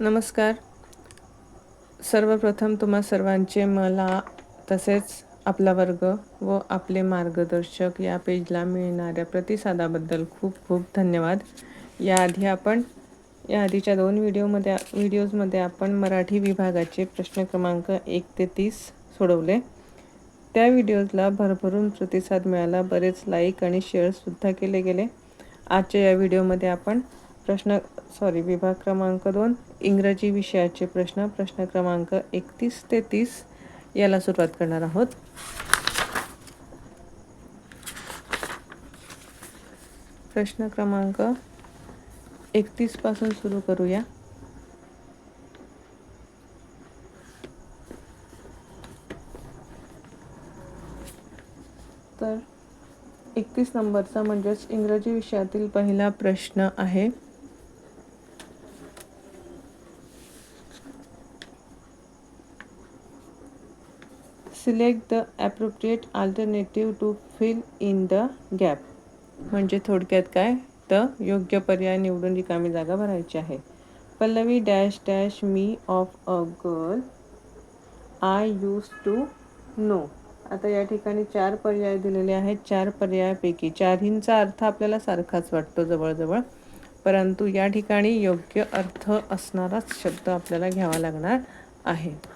नमस्कार. सर्वप्रथम तुम्हा सर्वांचे मला तसेच आपला वर्ग व आपले मार्गदर्शक या पेजला मिळणाऱ्या प्रतिसादाबद्दल खूप खूप धन्यवाद. याआधी आपण या आधीच्या दोन व्हिडिओमध्ये व्हिडिओजमध्ये आपण मराठी विभागाचे प्रश्न क्रमांक एक ते तीस सोडवले. त्या व्हिडिओजला भरभरून प्रतिसाद मिळाला बरेच लाईक आणि शेअरसुद्धा केले गेले. आजच्या या व्हिडिओमध्ये आपण प्रश्न सॉरी विभाग क्रमांक दोन इंग्रजी विषयाचे प्रश्न प्रश्न क्रमांक एकतीस ते तीस याला सुरुवात करणार आहोत. प्रश्न क्रमांक एकतीसपासून सुरू करूया. तर एकतीस नंबरचा म्हणजेच इंग्रजी विषयातील पहिला प्रश्न आहे. Select the appropriate alternative to fill in the gap म्हणजे थोडक्यात काय? तर योग्य पर्याय निवडून रिकामी जागा भरायची आहे. Pallavi dash dash me of a girl. I use to know. आता या ठिकाणी चार पर्याय दिलेले आहेत. चार पर्यायापैकी चारहींचा अर्थ आपल्याला सारखाच वाटतो जवळजवळ. परंतु या ठिकाणी योग्य अर्थ असणाराच शब्द आपल्याला घ्यावा लागणार आहे.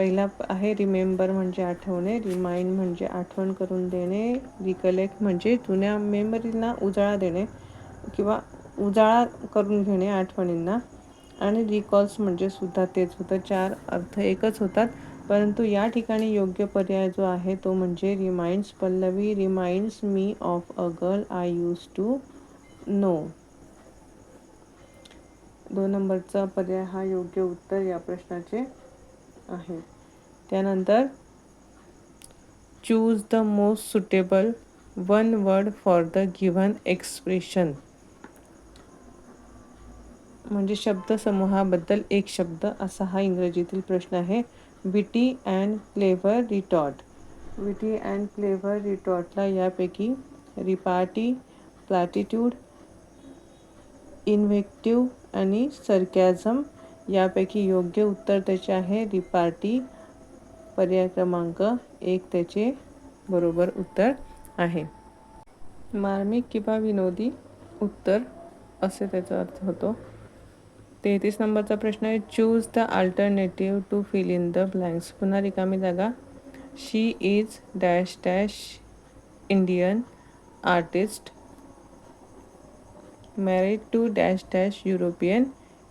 पहिला आहे रिमेंबर म्हणजे आठवणे रिमाइंड म्हणजे आठवण करून देणे रिकलेक्ट म्हणजे जुन्या मेमरींना उजाळा देणे किंवा उजाळा करून घेणे आठवणींना. आणि रिकॉल्स म्हणजे सुद्धा तेच होतं. चार अर्थ एकच होतात. परंतु या ठिकाणी योग्य पर्याय जो आहे तो म्हणजे reminds Pallavi reminds me of a girl I use to know दोन नंबरचा पर्याय हा योग्य उत्तर या प्रश्नाचे आहे. त्यानंतर choose the most suitable one word for the given expression म्हणजे शब्दसमूहाबद्दल एक शब्द असा हा इंग्रजीतील प्रश्न आहे. Witty and clever retort witty and clever रिटॉर्टला यापैकी रिपार्टी प्लॅटिट्यूड इन्व्हेक्टिव्ह आणि सरकॅझम यापैकी योग्य उत्तर त्याचे आहे. रिपार्टी पर्याय क्रमांक एक त्याचे बरोबर उत्तर आहे. मार्मिक किंवा विनोदी उत्तर असे त्याचा अर्थ होतो. तेहतीस नंबरचा प्रश्न आहे choose the alternative to fill in the blanks पुन्हा रिकामी जागा. She is dash dash Indian artist married to dash dash European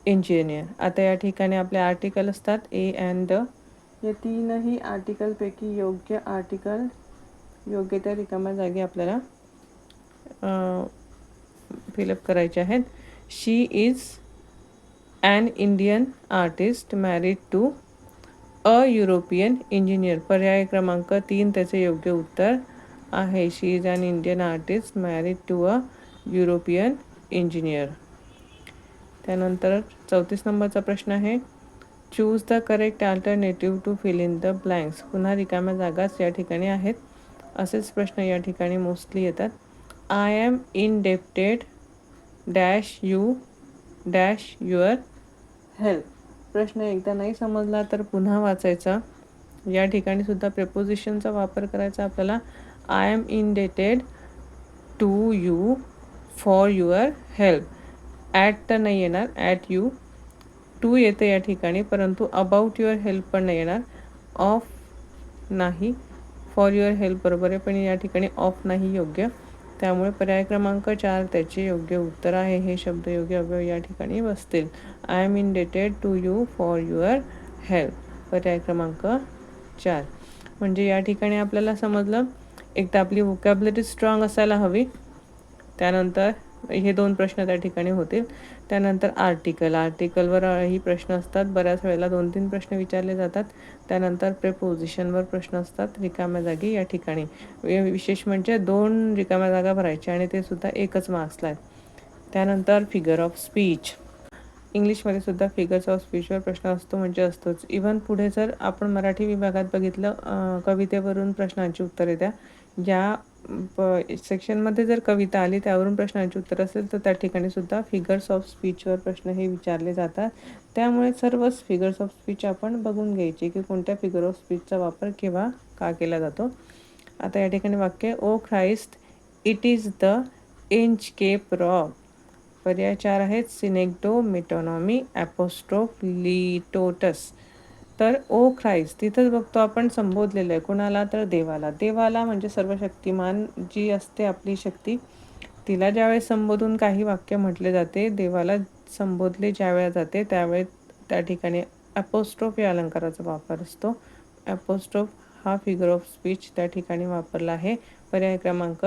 engineer आता या ठिकाणी आपले आर्टिकल असतात ए अँड द या तीनही आर्टिकलपैकी योग्य आर्टिकल योग्य त्या रिकाम्या जागी आपल्याला फिलअप करायचे आहेत. She is an Indian artist married to a European engineer पर्याय क्रमांक तीन त्याचे योग्य उत्तर आहे. She is an Indian artist married to a European engineer त्यानंतर चौतीस नंबरचा प्रश्न आहे. Choose the correct alternative to fill in the blanks पुन्हा रिकाम्या जागाच या ठिकाणी आहेत. असेच प्रश्न या ठिकाणी मोस्टली येतात. I am indebted dash you dash your help प्रश्न एकदा नाही समजला तर पुन्हा वाचायचा. या ठिकाणी सुद्धा प्रेपोजिशनचा वापर करायचा आपल्याला. I am indebted to you for your help at तर नाही येणार. ॲट यू टू येतं या ठिकाणी परंतु अबाउट युअर हेल्प पण नाही येणार. ऑफ नाही. फॉर युअर हेल्प बरोबर आहे पण या ठिकाणी ऑफ नाही योग्य. त्यामुळे पर्याय क्रमांक चार त्याचे योग्य उत्तर आहे. हे शब्द योग्य अवयव या ठिकाणी बसतील. I am indebted to you for your help पर्याय क्रमांक चार. म्हणजे या ठिकाणी आपल्याला समजलं एकदा आपली वोकॅबलरी स्ट्रॉंग असायला हवी. त्यानंतर हे दोन प्रश्न त्या ठिकाणी होतील. त्यानंतर आर्टिकल आर्टिकलवर ही प्रश्न असतात. बऱ्याच वेळेला दोन तीन प्रश्न विचारले जातात. त्यानंतर प्रेपोजिशनवर प्रश्न असतात रिकाम्या जागी या ठिकाणी. विशेष म्हणजे दोन रिकाम्या जागा भरायच्या आणि ते सुद्धा एकच मार्क्सला आहेत. त्यानंतर फिगर ऑफ स्पीच इंग्लिशमध्ये सुद्धा फिगर्स ऑफ स्पीचवर प्रश्न असतो म्हणजे असतोच. इव्हन पुढे जर आपण मराठी विभागात बघितलं कवितेवरून प्रश्नांची उत्तरे द्या. या प सेक्शनमध्ये जर कविता आली त्यावरून प्रश्नांची उत्तर असेल तर त्या ठिकाणी सुद्धा फिगर्स ऑफ स्पीचवर प्रश्न हे विचारले जातात. त्यामुळे सर्वच फिगर्स ऑफ स्पीच आपण बघून घ्यायचे की कोणत्या फिगर ऑफ स्पीचचा वापर केव्हा का केला जातो. आता या ठिकाणी वाक्य O Christ it is the Inchcape Rock पर्याय चार आहेत सिनेक्टो मेटॉनॉमी ॲपोस्ट्रोफ लिटोटस तर ओ ख्राईस्ट तिथंच बघतो आपण संबोधलेलं आहे. कुणाला तर देवाला. देवाला म्हणजे सर्व शक्तिमान जी असते आपली शक्ती तिला ज्यावेळेस संबोधून काही वाक्य म्हटले जाते देवाला संबोधले ज्यावेळेला जाते त्यावेळेस त्या ठिकाणी ॲपोस्ट्रोफ या अलंकाराचा वापर असतो. ॲपोस्ट्रोफ हा फिगर ऑफ स्पीच त्या ठिकाणी वापरला आहे. पर्याय क्रमांक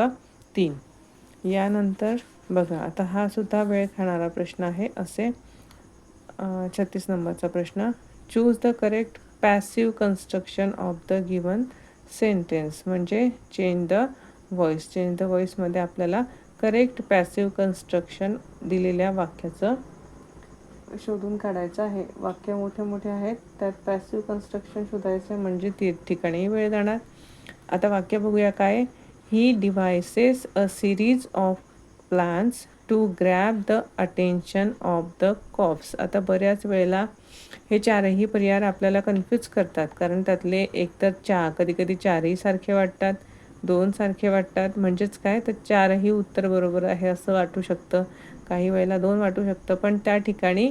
तीन. यानंतर बघा आता हा सुद्धा वेळ खाणारा प्रश्न आहे. असे छत्तीस नंबरचा प्रश्न. Choose the correct passive construction of the given sentence म्हणजे change the voice change the व्हॉइसमध्ये आपल्याला करेक्ट पॅसिव कन्स्ट्रक्शन दिलेल्या वाक्याचं शोधून काढायचं आहे. वाक्य मोठे मोठे आहेत त्यात पॅसिव्ह कन्स्ट्रक्शन शोधायचं म्हणजे ती ठिकाणी वेळ जाणार. आता वाक्य बघूया काय? He devises a series of plans to grab the attention of the cops आता बऱ्याच वेळेला हे चारही पर्याय आपल्याला कन्फ्यूज करतात. कारण त्यातले एकतर चार कधी कधी चारही सारखे वाटतात दोन सारखे वाटतात. म्हणजेच काय? तर चारही उत्तर बरोबर आहे असं वाटू शकतं. काही वेळेला दोन वाटू शकतं. पण त्या ठिकाणी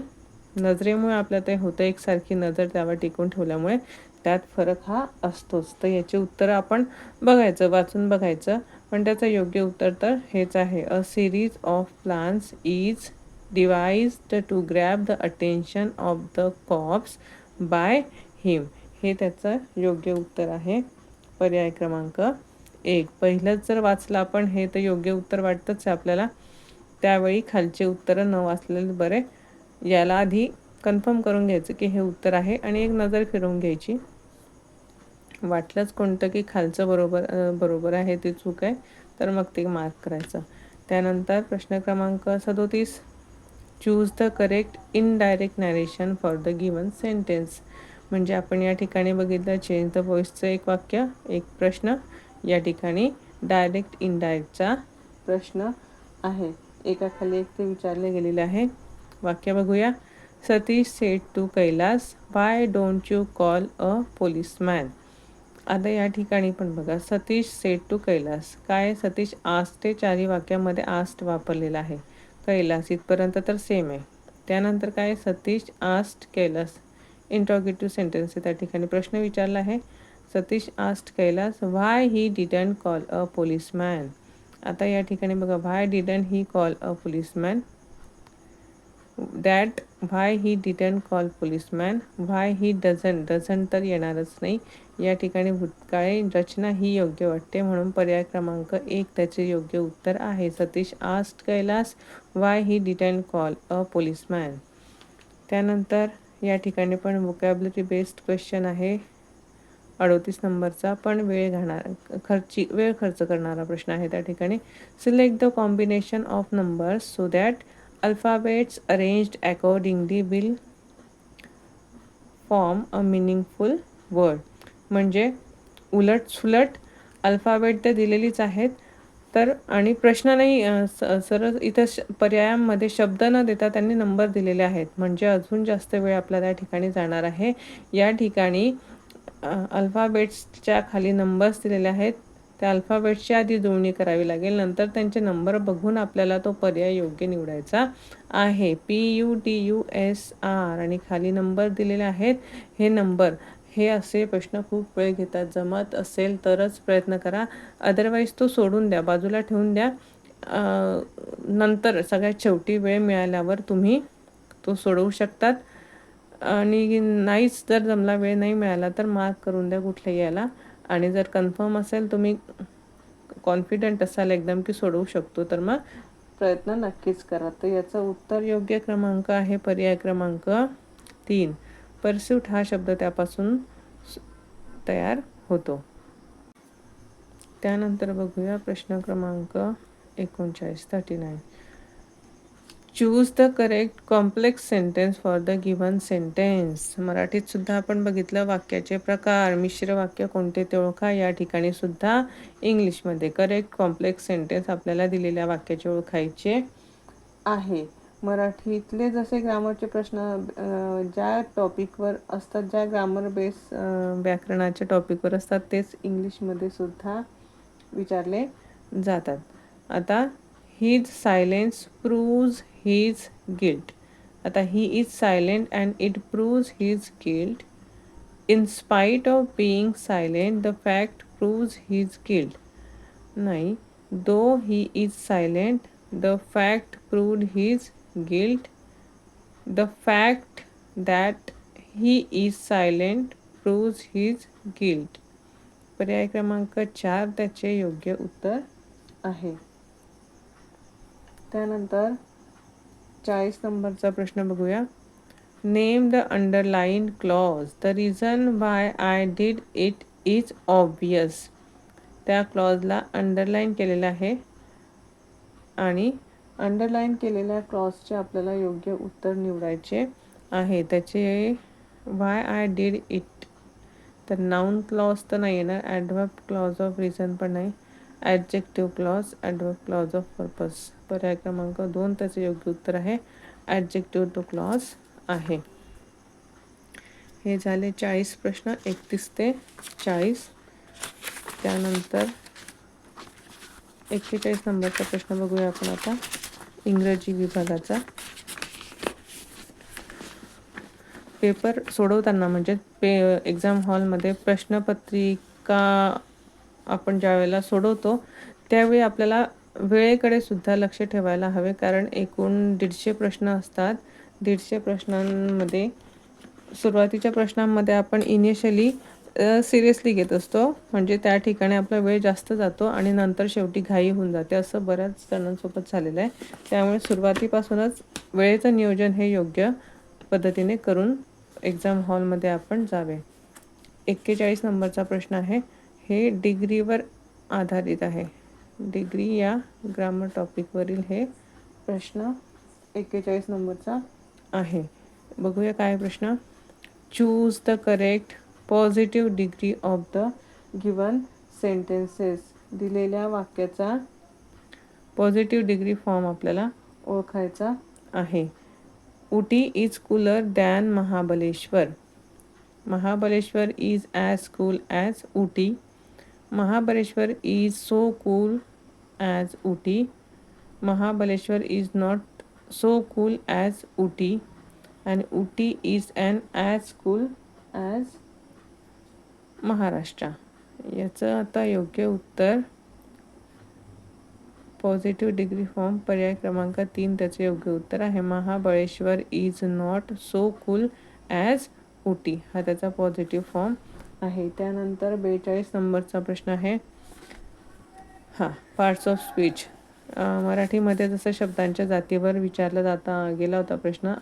नजरेमुळे आपल्या ते होतं एकसारखी नजर त्यावर टिकून ठेवल्यामुळे त्यात फरक हा असतोच. तर याचे उत्तर आपण बघायचं वाचून बघायचं. पण त्याचं योग्य उत्तर तर हेच आहे. A series of plans is devised to grab the attention of the cops by him हे त्याचं योग्य उत्तर आहे. पर्याय क्रमांक एक. पहिलंच जर वाचलं आपण हे तर योग्य उत्तर वाटतंच आहे आपल्याला. त्यावेळी खालचे उत्तरं न वाचलेले बरे. याला आधी कन्फर्म करून घ्यायचं की हे उत्तर आहे आणि एक नजर फिरवून घ्यायची. वाटलंच कोणतं की खालचं बरोबर बरोबर आहे ते चूक आहे तर मग ते मार्क करायचं. त्यानंतर प्रश्न क्रमांक सदोतीस. Choose the correct indirect narration for the given sentence म्हणजे आपण या ठिकाणी बघितलं चेंज द व्हॉइसचं एक वाक्य एक प्रश्न. या ठिकाणी डायरेक्ट इनडायरेक्टचा प्रश्न आहे. एकाखाली एक ते विचारले गेलेले आहे. वाक्य बघूया. Satish said to Kailas why don't you call a policeman आता या ठिकाणी पण बघा सतीश सेट टू कैलास. काय? सतीश आस्ट ते चारी वाक्यामध्ये आस्ट वापरलेला आहे. कैलास इथपर्यंत तर सेम आहे. त्यानंतर काय? Satish asked Kailas. Interrogative sentence त्या ठिकाणी प्रश्न विचारला आहे. Satish asked Kailas why he didn't call a policeman आता या ठिकाणी बघा why didn't he call a policeman that why he didn't call policeman why he doesn't doesn't तर येणारच नाही. या ठिकाणी भूतकाळी रचना ही योग्य वाटते म्हणून पर्याय क्रमांक एक त्याचे योग्य उत्तर आहे. Satish asked Kailas why he didn't call a policeman. त्यानंतर या ठिकाणी पण वोकॅबलरी बेस्ड क्वेश्चन आहे. अडोतीस नंबरचा पण वेळ घाणार खर्ची वेळ खर्च करणारा प्रश्न आहे त्या ठिकाणी. Select the combination of numbers so that alphabets arranged accordingly will form a meaningful word म्हणजे उलट सुलट अल्फाबेट तर दिलेलीच आहेत. तर आणि प्रश्न नाही सरळ इथं श पर्यायांमध्ये शब्द न देता त्यांनी नंबर दिलेले आहेत. म्हणजे अजून जास्त वेळ आपल्याला त्या ठिकाणी जाणार आहे. या ठिकाणी अल्फाबेट्सच्या खाली नंबर्स दिलेले आहेत. त्या अल्फाबेट्सची आधी जुळणी करावी लागेल. नंतर त्यांचे नंबर बघून आपल्याला तो पर्याय योग्य निवडायचा आहे. P U T U S R आणि खाली नंबर दिलेले आहेत. हे नंबर हे असे प्रश्न खूप वेळ घेतात. जमत असेल तरच प्रयत्न करा. अदरवाईज तो सोडून द्या. बाजूला ठेवून द्या. नंतर सगळ्यात शेवटी वेळ मिळाल्यावर तुम्ही तो सोडवू शकतात. आणि नाहीच जर जमला वेळ नाही मिळाला तर मार्क करून द्या कुठल्याही याला. आणि जर कन्फर्म असेल तुम्ही कॉन्फिडंट असाल एकदम की सोडवू शकतो तर मग प्रयत्न नक्कीच करा. तर याचं उत्तर योग्य क्रमांक आहे पर्याय क्रमांक तीन. परस्यूट हा शब्द त्यापासून तयार होतो. त्यानंतर बघूया प्रश्न क्रमांक एकोणचाळीस thirty nine choose the correct complex sentence for the given sentence मराठीत सुद्धा आपण बघितलं वाक्याचे प्रकार मिश्र वाक्य कोणते ते ओळखा. या ठिकाणी सुद्धा इंग्लिशमध्ये करेक्ट कॉम्प्लेक्स सेंटेन्स आपल्याला दिलेल्या वाक्याचे ओळखायचे आहे. मराठीतले जसे ग्रामरचे प्रश्न ज्या टॉपिकवर असतात ज्या ग्रामर बेस व्याकरणाच्या टॉपिकवर असतात तेच इंग्लिशमध्ये सुद्धा विचारले जातात. आता his silence proves his guilt आता he is silent and it proves his guilt in spite of being silent the fact proves his guilt नाही though he is silent the fact proved his guilt the fact that he is silent proves his guilt पर्याय क्रमांक चार त्याचे योग्य उत्तर आहे. त्यानंतर चाळीस नंबरचा प्रश्न बघूया. Name the underline clause the reason why I did it is obvious त्या क्लॉजला अंडरलाईन केलेलं आहे. आणि अंडरलाईन केलेल्या क्लॉजचे आपल्याला योग्य उत्तर निवडायचे आहे. त्याचे वाय आय डीड इट तर नाऊन क्लॉज तर नाही येणार. ॲडव्हर्ब क्लॉज ऑफ रिझन पण नाही. Adjective clause adverb clause of purpose पर्याय क्रमांक दोन त्याचे योग्य उत्तर आहे. ॲडजेक्टिव्ह टू क्लॉज आहे. हे झाले चाळीस प्रश्न एकतीस ते चाळीस. त्यानंतर एक्केचाळीस नंबरचा प्रश्न बघूया आपण आता इंग्रजी विभागाचा. पेपर सोडवताना म्हणजे पे एक्झाम हॉलमध्ये प्रश्नपत्रिका आपण ज्या वेळेला सोडवतो त्यावेळी आपल्याला वेळेकडे सुद्धा लक्ष ठेवायला हवे कारण एकूण दीडशे प्रश्न असतात. दीडशे प्रश्नांमध्ये सुरुवातीच्या प्रश्नांमध्ये आपण इनिशियली सिरियसली घेत असतो. म्हणजे त्या ठिकाणी आपला वेळ जास्त जातो आणि नंतर शेवटी घाई होऊन जाते. असं बऱ्याच जणांसोबत झालेलं आहे. त्यामुळे सुरुवातीपासूनच वेळेचं नियोजन हे योग्य पद्धतीने करून एक्झाम हॉलमध्ये आपण जावे. एक्केचाळीस नंबरचा प्रश्न आहे. हे डिग्रीवर आधारित आहे. डिग्री या ग्रामर टॉपिकवरील हे प्रश्न एक्केचाळीस नंबरचा आहे. बघूया काय प्रश्न? Choose the correct positive degree of the given sentences दिलेल्या वाक्याचा पॉझिटिव्ह डिग्री फॉर्म आपल्याला ओळखायचा आहे. Ooty is cooler than Mahabaleshwar Mahabaleshwar is as cool as Ooty Mahabaleshwar is so cool as Ooty Mahabaleshwar is not so cool as Ooty and Ooty is an as cool as Maharashtra याचं आता योग्य उत्तर positive degree form पर्याय क्रमांक तीन त्याचे योग्य उत्तर आहे. Mahabaleshwar is not so cool as Ooty हा त्याचा पॉझिटिव्ह फॉर्म आहे. त्यानंतर बेचाळीस नंबरचा प्रश्न आहे. हां पार्ट्स ऑफ स्पीच मराठीमध्ये जसं शब्दांच्या जातीवर विचारला जाता गेला होता प्रश्न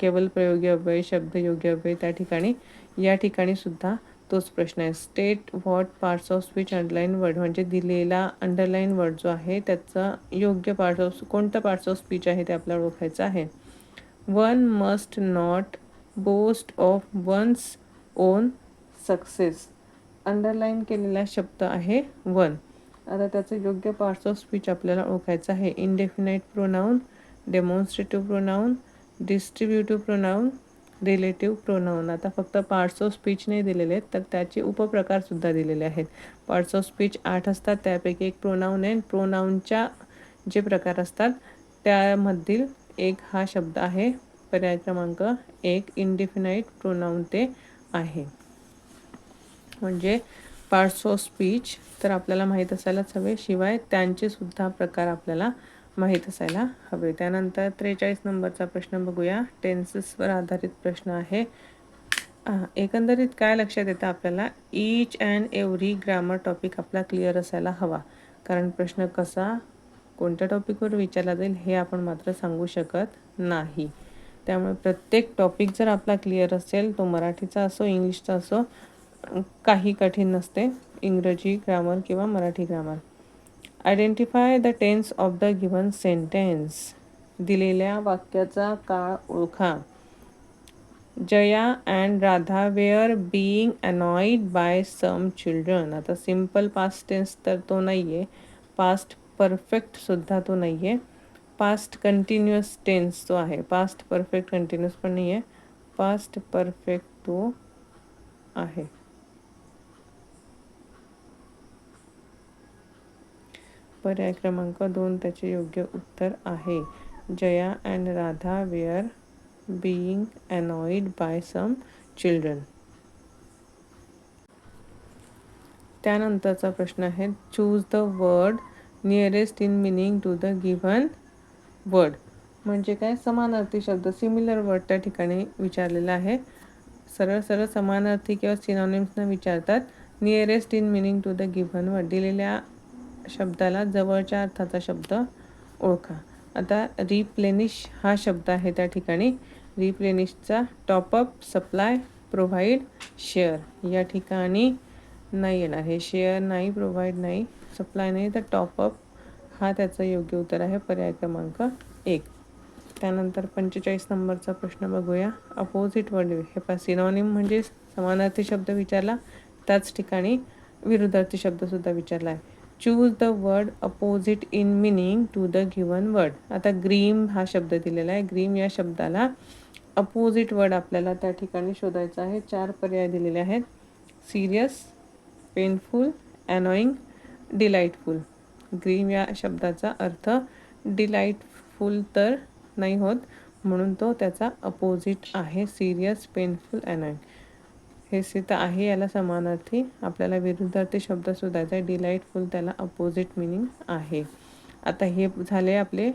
केवळ प्रयोगी अव्यय शब्द योग्य अव्यय त्या ठिकाणी या ठिकाणी सुद्धा तोच प्रश्न आहे. State what parts of speech underline word म्हणजे दिलेला अंडरलाईन वर्ड जो आहे त्याचा योग्य पार्ट्स ऑफ कोणतं पार्ट्स ऑफ स्पीच आहे ते आपल्याला ओळखायचं आहे. One must not boast of one's own success underline केलेला शब्द आहे वन आता त्याचं योग्य पार्ट्स ऑफ स्पीच आपल्याला ओळखायचं आहे. Indefinite pronoun demonstrative pronoun distributive pronoun relative pronoun आता फक्त पार्ट्स ऑफ स्पीच नाही दिलेले आहेत तर त्याचे उपप्रकारसुद्धा दिलेले आहेत. पार्ट्स ऑफ स्पीच आठ असतात त्यापैकी एक प्रोनाऊन आहे. प्रोनाऊनच्या जे प्रकार असतात त्यामधील एक हा शब्द आहे. पर्याय क्रमांक एक इंडिफिनाईट प्रोनाऊन ते आहे. म्हणजे पार्ट्स ऑफ स्पीच तर आपल्याला माहीत असायलाच हवे. शिवाय त्यांचे सुद्धा प्रकार आपल्याला माहीत असायला हवे. त्यानंतर त्रेचाळीस नंबरचा प्रश्न बघूया. टेन्सेसवर आधारित प्रश्न आहे. एकंदरीत काय लक्षात येतं? आपल्याला each and every grammar topic आपला क्लिअर असायला हवा. कारण प्रश्न कसा कोणत्या टॉपिकवर विचारला जाईल हे आपण मात्र सांगू शकत नाही. त्यामुळे प्रत्येक टॉपिक जर आपला क्लिअर असेल तो मराठीचा असो इंग्लिशचा असो काही कठीण नसते. इंग्रजी ग्रामर किंवा Marathi grammar identify the tense of the given sentence दिलेल्या वाक्याचा काळ ओळखा. Jaya and Radha were being annoyed by some children आता सिंपल पास्ट टेन्स तर तो नाही आहे पास्ट परफेक्टसुद्धा तो नाही आहे पास्ट कंटिन्युअस टेन्स तो आहे. पास्ट परफेक्ट कंटिन्युअस पण नाही आहे पास्ट परफेक्ट तो आहे. पर्याय क्रमांक दोन त्याचे योग्य उत्तर आहे. Jaya and Radha were being annoyed by some children. त्यानंतरचा प्रश्न आहे choose the word nearest in meaning to the given word. म्हणजे काय? समानार्थी शब्द सिमिलर वर्ड त्या ठिकाणी विचारलेला आहे. सरळ सरळ समानार्थी किंवा सिनॉनिम्सनं विचारतात. Nearest in meaning to the given word दिलेल्या शब्दाला जवळच्या अर्थाचा शब्द ओळखा. आता रिप्लेनिश हा शब्द आहे त्या ठिकाणी. रिप्लेनिशचा top up supply provide share या ठिकाणी नाही येणार. हे शेअर नाही प्रोव्हाइड नाही सप्लाय नाही तर टॉपअप हा त्याचं योग्य उत्तर आहे. पर्याय क्रमांक एक. त्यानंतर पंचेचाळीस नंबरचा प्रश्न बघूया. अपोजिट वर्ड हे पा सिनॉनिम म्हणजे समानार्थी शब्द विचारला. त्याच ठिकाणी विरुद्धार्थी शब्दसुद्धा विचारला आहे. Choose the word opposite in meaning to the given word आता ग्रीम हा शब्द दिलेला आहे. ग्रीम या शब्दाला अपोजिट वर्ड आपल्याला त्या ठिकाणी शोधायचा आहे. चार पर्याय दिलेले आहेत. Serious painful annoying delightful grim या शब्दाचा अर्थ डिलाईटफुल तर नाही होत. म्हणून तो त्याचा अपोजिट आहे. सिरियस पेनफुल अनॉईंग हे सिद्ध आहे याला समानार्थी. आपल्याला विरुद्धार्थी शब्द शोधायचा आहे. डिलाईटफुल त्याला अपोजिट मिनिंग आहे. आता हे झाले आपले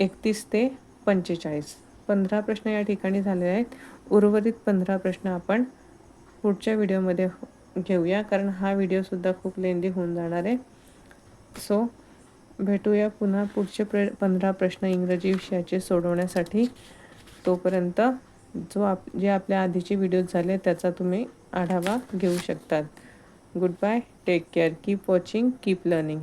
एकतीस ते पंचेचाळीस. पंधरा प्रश्न या ठिकाणी झाले आहेत. उर्वरित पंधरा प्रश्न आपण पुढच्या व्हिडिओमध्ये घेऊया कारण हा व्हिडिओसुद्धा खूप लेंदी होऊन जाणार आहे. सो भेटूया पुन्हा पुढचे प्र पंधरा प्रश्न इंग्रजी विषयाचे सोडवण्यासाठी. तोपर्यंत जो आप जे आपल्या आधीचे व्हिडिओज झाले त्याचा तुम्ही आढावा घेऊ शकतात. Goodbye take care keep watching keep learning